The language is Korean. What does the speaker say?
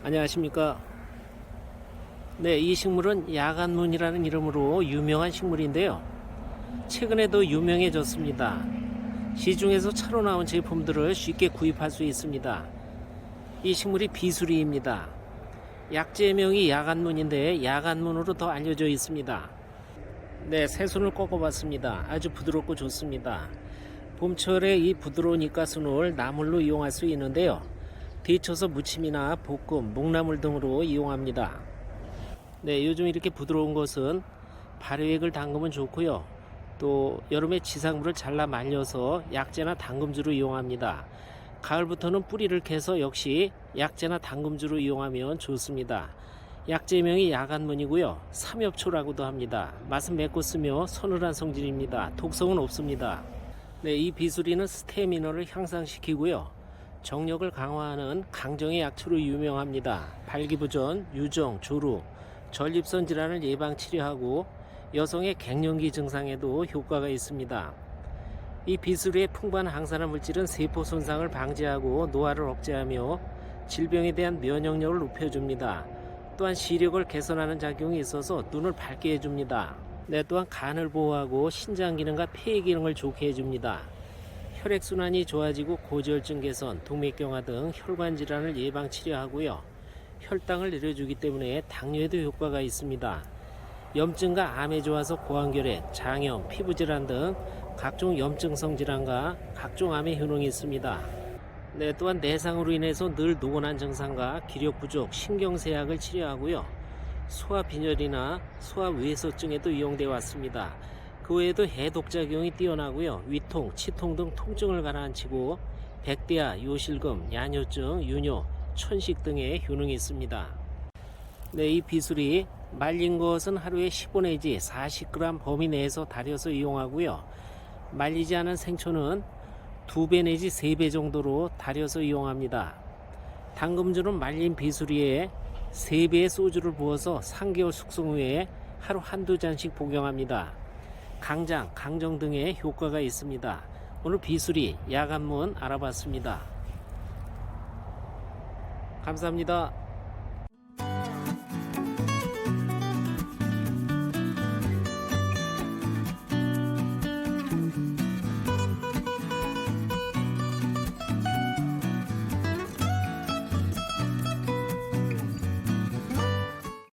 안녕하십니까. 네, 이 식물은 야간문이라는 이름으로 유명한 식물인데요. 최근에도 유명해졌습니다. 시중에서 차로 나온 제품들을 쉽게 구입할 수 있습니다. 이 식물이 비수리입니다. 약재명이 야간문인데 야간문으로 더 알려져 있습니다. 네, 새순을 꺾어봤습니다. 아주 부드럽고 좋습니다. 봄철에 이 부드러운 잎가순을 나물로 이용할 수 있는데요. 데쳐서 무침이나 볶음, 묵나물 등으로 이용합니다. 네, 요즘 이렇게 부드러운 것은 발효액을 담그면 좋고요. 또 여름에 지상물을 잘라 말려서 약재나 당금주로 이용합니다. 가을부터는 뿌리를 캐서 역시 약재나 당금주로 이용하면 좋습니다. 약재명이 야간문이고요. 삼엽초라고도 합니다. 맛은 맵고 쓰며 서늘한 성질입니다. 독성은 없습니다. 네, 이 비수리는 스테미너를 향상시키고요. 정력을 강화하는 강정의 약초로 유명합니다. 발기부전, 유정, 조루, 전립선 질환을 예방 치료하고 여성의 갱년기 증상에도 효과가 있습니다. 이 비수리의 풍부한 항산화 물질은 세포 손상을 방지하고 노화를 억제하며 질병에 대한 면역력을 높여줍니다. 또한 시력을 개선하는 작용이 있어서 눈을 밝게 해줍니다. 네, 또한 간을 보호하고 신장 기능과 폐 기능을 좋게 해줍니다. 혈액 순환이 좋아지고 고지혈증 개선, 동맥경화 등 혈관 질환을 예방 치료하고요. 혈당을 내려주기 때문에 당뇨에도 효과가 있습니다. 염증과 암에 좋아서 고환결핵, 장염, 피부 질환 등 각종 염증성 질환과 각종 암에 효능이 있습니다. 네, 또한 내상으로 인해서 늘 노곤한 증상과 기력 부족, 신경쇠약을 치료하고요. 소화 빈혈이나 소화 외소증에도 이용되어 왔습니다. 그 외에도 해독 작용이 뛰어나고요. 위통, 치통 등 통증을 가라앉히고 백대야, 요실금, 야뇨증, 유뇨, 천식 등의 효능이 있습니다. 네, 이 비술이 말린 것은 하루에 15 내지 40g 범위 내에서 달여서 이용하고요. 말리지 않은 생초는 2배 내지 3배 정도로 달여서 이용합니다. 당금주는 말린 비수리에 3배의 소주를 부어서 3개월 숙성 후에 하루 한두 잔씩 복용합니다. 강장, 강정 등의 효과가 있습니다. 오늘 비수리, 야간문 알아봤습니다. 감사합니다.